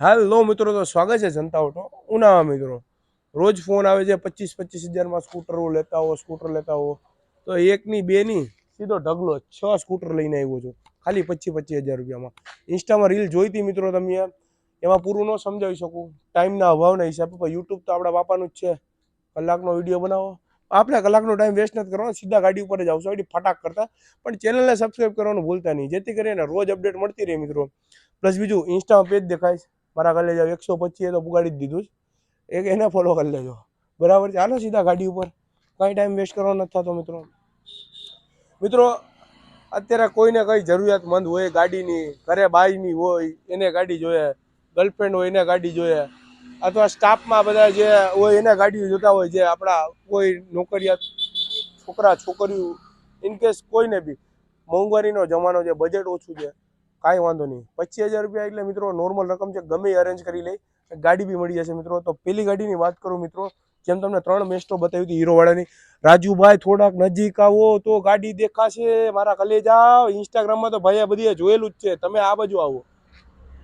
હાલો મિત્રો, તો સ્વાગત છે જનતા ઓટો. ઉનાવા મિત્રો. રોજ ફોન આવે છે પચીસ પચીસ હજારમાં સ્કૂટરો લેતા હો, સ્કૂટર લેતા હો. તો એકની, બેની સીધો ઢગલો છ સ્કૂટર લઈને આવ્યો છું. ખાલી પચીસ પચીસ હજાર રૂપિયામાં. ઇન્સ્ટામાં રીલ જોઈતી મિત્રો તમે એમાં પૂરું ન સમજાવી શકું. ટાઈમના અભાવના હિસાબે, પણ યુટ્યુબ તો આપણા બાપાનું જ છે. કલાકનો વીડિયો બનાવો. આપણે કલાકનો ટાઈમ વેસ્ટ નથી કરવાનો. સીધા ગાડી ઉપર જ આવશો એટલે ફટાક કરતા. પણ ચેનલને સબસ્ક્રાઈબ કરવાનું ભૂલતા નહીં. જેથી કરીને રોજ અપડેટ મળતી રહે મિત્રો. પ્લસ બીજું, ઇન્સ્ટામાં પેજ દેખાય મારા ઘરે જાવ એકસો પચીસ તો પુગાડી જ દીધું જ એક એને ફોલો કરી લેજો. બરાબર છે? હાલો સીધા ગાડી ઉપર. કાંઈ ટાઈમ વેસ્ટ કરવાનો નથી થતો મિત્રો. મિત્રો, અત્યારે કોઈને કંઈ જરૂરિયાતમંદ હોય, ગાડીની, ઘરે બાઈની હોય, એને ગાડી જોઈએ ગર્લફ્રેન્ડ હોય, એને ગાડી જોઈએ, અથવા સ્ટાફમાં બધા જે હોય, એને ગાડીઓ જોતા હોય, જે આપણા કોઈ નોકરિયાત, છોકરા, છોકરીઓ ઇન કેસ કોઈને બી, મોંઘવારીનો જમાનો છે બજેટ ઓછું છે કાંઈ વાંધો નહીં. પચીસ હજાર રૂપિયા એટલે મિત્રો નોર્મલ રકમ છે, ગમે અરેન્જ કરી લઈ ગાડી બી મળી જશે મિત્રો. તો પેલી ગાડીની વાત કરું મિત્રો, જેમ તમને ત્રણ મેસ્ટો બતાવી હતી હીરોવાળાની. રાજુભાઈ થોડાક નજીક આવો તો ગાડી દેખાશે. મારા કલેજા ઇન્સ્ટાગ્રામમાં તો ભાઈએ બધી જોયેલું જ છે. તમે આ બાજુ આવો.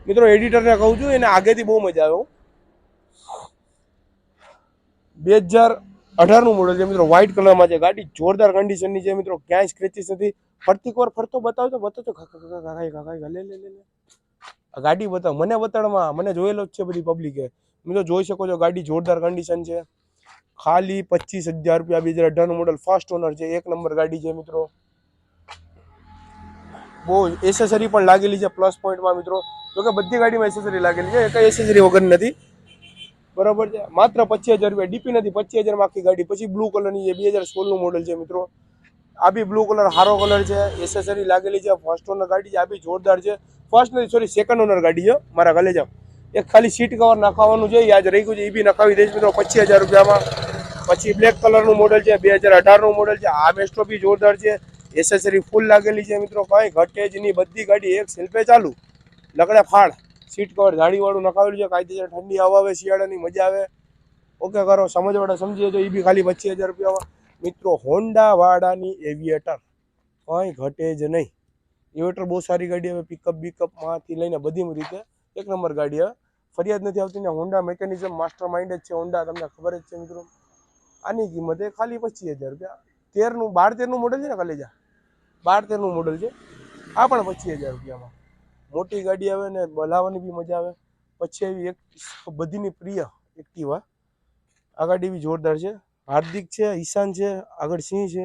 મિત્રો એડિટરને કહું છું, એને આગેથી બહુ મજા આવે. બે હજાર અઢારનું મોડલ છે મિત્રો વ્હાઇટ કલરમાં છે. ગાડી જોરદાર કન્ડિશનની છે મિત્રો, ક્યાંય સ્ક્રેચિસ નથી. ફરતી વાર ફરતો બતાવજો બતાવજો કાકા કાકા લે લે લે આ ગાડી બતાવ. મને બતાડમાં, મને જોયેલો જ છે બધી પબ્લિકે મિત્રો જોઈ શકો છો, ગાડી જોરદાર કન્ડિશન છે. ખાલી પચીસ હજાર રૂપિયા બીજા અઢારનું મોડલ ફર્સ્ટ ઓનર છે. એક નંબર ગાડી છે મિત્રો. બહુ એસેસરી પણ લાગેલી છે પ્લસ પોઈન્ટમાં મિત્રો. જોકે બધી ગાડીમાં એસેસરી લાગેલી છે, એક એસેસરી વગર નથી. બરાબર છે? માત્ર પચીસ હજાર રૂપિયા. ડીપી નથી પચીસ હજારમાં આખી ગાડી. પછી બ્લુ કલરની છે બે હજાર સોળનું મોડલ છે મિત્રો. આ બી બ્લુ કલર, હારો કલર છે એસેસરી લાગેલી છે ફર્સ્ટ ઓનર ગાડી છે, આ બી જોરદાર છે. ફર્સ્ટ નથી સોરી સેકન્ડ ઓનર ગાડી છે, મારા ગલે જાવ એક ખાલી સીટ કવર નાખવાનું છે યાદ રહી ગયું છે એ બી નખાવી દઈશ મિત્રો પચીસ હજાર રૂપિયામાં. પછી બ્લેક કલરનું મોડલ છે, બે હજાર અઢારનું મોડલ છે, આ મેસ્ટ્રો બી જોરદાર છે. એસેસરી ફૂલ લાગેલી છે મિત્રો, કાંઈ ઘટે જ નહીં. બધી ગાડી એક સેલ્ફે ચાલુ. લગડે ફાળ સીટ કવર જાળીવાળું નખાવેલું છે કાયદેસર ઠંડી હવા આવે, શિયાળાની મજા આવે. ઓકે, કરો, સમજવાળા સમજી તો એ બી ખાલી પચીસ હજાર રૂપિયામાં મિત્રો, હોન્ડાવાળાની એવિએટર કંઈ ઘટે જ નહીં. એવિએટર બહુ સારી ગાડી હવે પિકઅપ બીકઅપમાંથી લઈને બધી રીતે. એક નંબર ગાડી હવે ફરિયાદ નથી આવતી ને હોન્ડા મેકેનિઝમ માસ્ટર માઇન્ડ જ છે હોન્ડા, તમને ખબર જ છે મિત્રો. આની કિંમત ખાલી પચીસ હજાર રૂપિયા. તેરનું, બાર તેરનું મોડલ છે ને કલેજા બાર તેરનું મોડલ છે. આ પણ પચીસ હજાર રૂપિયામાં. મોટી ગાડી આવે ને બોલાવવાની બી મજા આવે. પછી એવી એક બધીની પ્રિય એક્ટિવા. આ ગાડી બી જોરદાર છે. હાર્દિક છે, ઈશાન છે, આગળ સિંહ છે.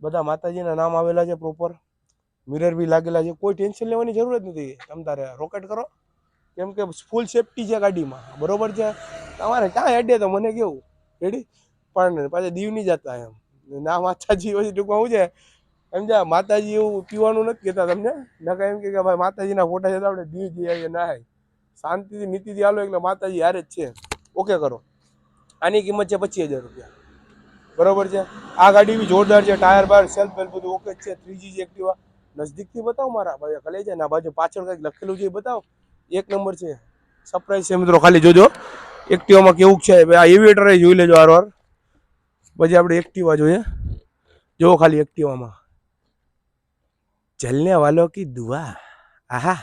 બધા માતાજીના નામ આવેલા છે પ્રોપર મિરર બી લાગેલા છે. કોઈ ટેન્શન લેવાની જરૂર જ નથી. તમ તારે રોકેટ કરો. કેમ કે ફૂલ સેફટી છે ગાડીમાં. બરોબર છે? તમારે ક્યાં હેડે તો મને કેવું? રેડી પણ પાછા દીવ નહીં જતા એમ. ના માતાજી પછી ટૂંકમાં હું છે? છે માતાજી એવું પીવાનું નથી કહેતા તમને? નકા એમ કે ભાઈ માતાજીના ફોટા છે તો આપણે દીવ જઈ આવીએ ના શાંતિથી, નીતિથી હાલો, એટલે માતાજી હારે જ છે. ઓકે કરો. આની કિંમત છે પચીસ હજાર રૂપિયા. બરોબર છે? આ ગાડી બી જોરદાર છે, ટાયર બાર સેલ્ફ બેલ્ફ બધું ઓકે જ છે ત્રીજી એક્ટિવા નજદીકથી બતાવો મારા ભાઈ કલે છે ને, આ બાજુ પાછળ કંઈક લખેલું છે એ બતાવો. એક નંબર છે. સરપ્રાઈઝ છે મિત્રો, ખાલી જોજો. એક્ટિવામાં કેવું છે? આ એવિએટર જોઈ લેજો વાર પછી આપણે એક્ટિવા જોઈએ. જોવો ખાલી એક્ટિવામાં જલને વાલો કી દુઆ. આહા.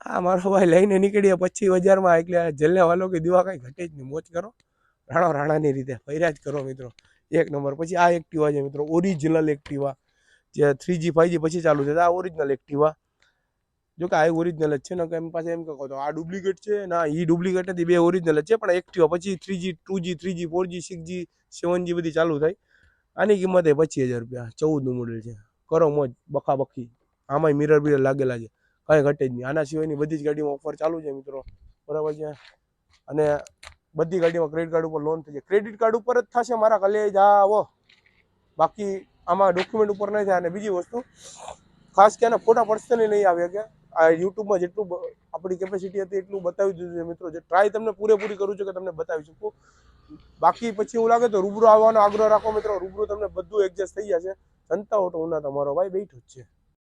આ મારો ભાઈ લઈને નીકળીએ પછી બજારમાં એટલે જલને વાલો કી દુઆ કાંઈ ઘટે જ નહીં. મોજ કરો. રાણો રાણાની રીતે. ફર્યા જ કરો મિત્રો. એક નંબર. પછી આ એક્ટિવા છે મિત્રો. Original Activa. જે થ્રી જી ફાઈવ જી પછી ચાલુ છે આ ઓરિજિનલ એક્ટિવા. જો કે આ ઓરિજિનલ જ છે. ને એમ પાસે એમ કહો તો આ ડુપ્લિકેટ છે ના એ ડુપ્લિકેટ નથી. બે ઓરિજિનલ જ છે. પણ એક્ટિવા પછી three G two G three G four G six G seven G બધી ચાલુ થાય. આની કિંમત એ પચીસ હજાર રૂપિયા. ચૌદનું મોડેલ છે. કરો મોજ બખા બખી આમાંય મિરર બિરર લાગેલા છે. કાંઈ ઘટે જ નહીં. આના સિવાયની બધી જ ગાડીમાં ઓફર ચાલુ છે મિત્રો. બરાબર છે? અને બધી ગાડીમાં ક્રેડિટ કાર્ડ ઉપર લોન થઈ જાય. ક્રેડિટ કાર્ડ ઉપર જ થશે મારા કલેજ આવો. બાકી આમાં ડોક્યુમેન્ટ ઉપર નહીં થાય. અને બીજી વસ્તુ, ખાસ કે આના ફોટા પર્સનલી નહીં આવે કે આ યુટ્યુબમાં જેટલું આપણી કેપેસિટી હતી એટલું બતાવી દીધું છે મિત્રો. જે ટ્રાય તમને પૂરેપૂરી કરું છું કે તમને બતાવી શકું. બાકી પછી એવું લાગે તો રૂબરૂ આવવાનો આગ્રહ રાખો મિત્રો. રૂબરૂ તમને બધું એડજસ્ટ થઈ જશે. જનતા ઓટો ઉના તમારો ભાઈ બેઠો જ છે.